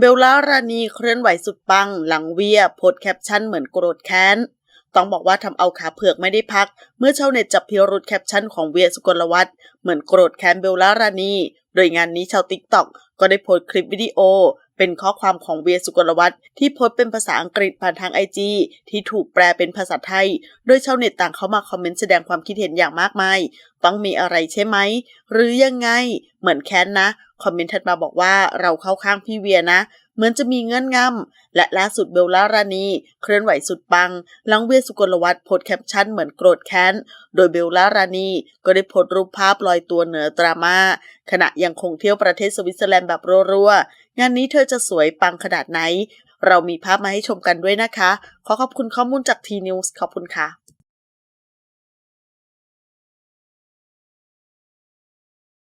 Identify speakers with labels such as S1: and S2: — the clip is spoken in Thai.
S1: เบลล่ารานีเคลื่อนไหวสุดปัง หลังเวียโพสแคปชั่นเหมือนโกรธแค้น ต้องบอกว่าทำเอาขาเผือกไม่ได้พัก เมื่อชาวเน็ตจับพิรุธแคปชั่นของเวียสุกลวัฒน์เหมือนโกรธแค้นเบลล่ารานี โดยงานนี้ชาวติ๊กต็อกก็ได้โพสคลิปวิดีโอ เป็นข้อความของเวียสุกลวัฒน์ที่โพสเป็นภาษาอังกฤษผ่านทางไอจีที่ถูกแปลเป็นภาษาไทย โดยชาวเน็ตต่างเข้ามาคอมเมนต์แสดงความคิดเห็นอย่างมากมายต้องมีอะไรใช่ไหม หรือยังไง เหมือนแค้นนะ คอมเมนต์ถัดมาบอกว่าเราเข้าข้างพี่เวียนะ เหมือนจะมีเงื่อนงำ และล่าสุดเบลล่ารานีเคลื่อนไหวสุดปัง หลังเวียสุกลวัฒน์โพสแคปชั่นเหมือนโกรธแค้น โดยเบลล่ารานีก็ได้โพสรูปภาพลอยตัวเหนือดราม่าขณะยังคงเที่ยวประเทศสวิตเซอร์แลนด์แบบรัวๆ งานนี้เธอจะสวยปังขนาดไหน เรามีภาพมาให้ชมกันด้วยนะคะ ขอขอบคุณข้อมูลจากทีนิวส์ขอบคุณค่ะ